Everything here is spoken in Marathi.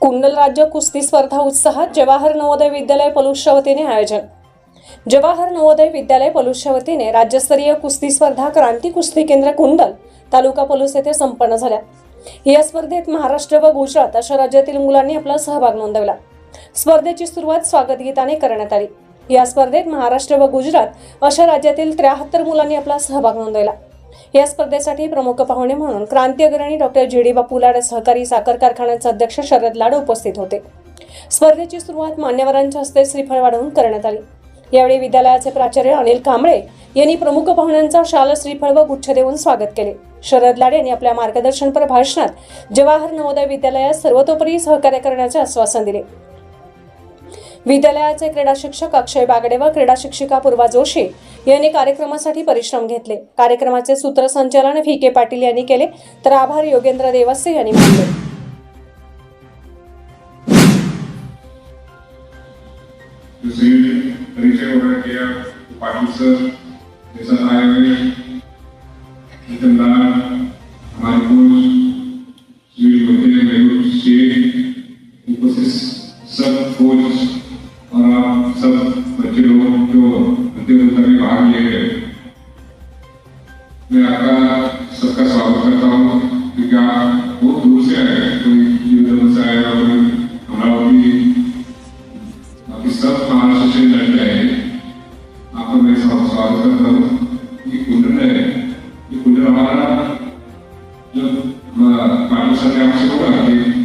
कुंडल राज्य कुस्ती स्पर्धा उत्साहात जवाहर नवोदय विद्यालय पलूसच्या वतीने आयोजन. जवाहर नवोदय विद्यालय पलूसच्या वतीने राज्यस्तरीय कुस्ती स्पर्धा क्रांती कुस्ती केंद्र कुंडल तालुका पलूस येथे संपन्न झाल्या. या स्पर्धेत महाराष्ट्र व गुजरात अशा राज्यातील मुलांनी आपला सहभाग नोंदवला. स्पर्धेची सुरुवात स्वागत गीताने करण्यात आली. या स्पर्धेत महाराष्ट्र व गुजरात अशा राज्यातील त्र्याहत्तर मुलांनी आपला सहभाग नोंदवला. या स्पर्धेसाठी प्रमुख पाहुणे म्हणून क्रांती अग्रणी डॉक्टर जी डी बापू सहकारी साखर कारखान्याचे अध्यक्ष शरद लाड उपस्थित होते. स्पर्धेची सुरुवात मान्यवरांच्या हस्ते श्रीफळ वाढवून करण्यात आली. यावेळी विद्यालयाचे प्राचार्य अनिल कांबळे यांनी प्रमुख पाहुण्यांचा शाल श्रीफळ व गुच्छ देऊन स्वागत केले. शरद लाड यांनी आपल्या मार्गदर्शनपर भाषणात जवाहर नवोदय विद्यालयात सर्वतोपरी सहकार्य करण्याचे आश्वासन दिले. विद्यालयाचे क्रीडा शिक्षक अक्षय बागडे व क्रीडा शिक्षिका पूर्वा जोशी यांनी कार्यक्रमासाठी परिश्रम घेतले. कार्यक्रमाचे सूत्रसंचालन व्ही के पाटील यांनी केले. तर आभार योगेंद्र देवस्से यांनी मानले. उपस्थित सब कोच प्रतियोगिता में भाग लिए गए मैं आपका सबका स्वागत करता हूँ, क्योंकि आप बहुत दूर से आए कोई युद्ध से आया कोई अमरावती बाकी सब महाराष्ट्र से लड़के आए आपका मैं स्वागत स्वागत करता हूँ। ये कुंडल है, ये कुंडल हमारा जो पाटिल सर ने आपसे विठल का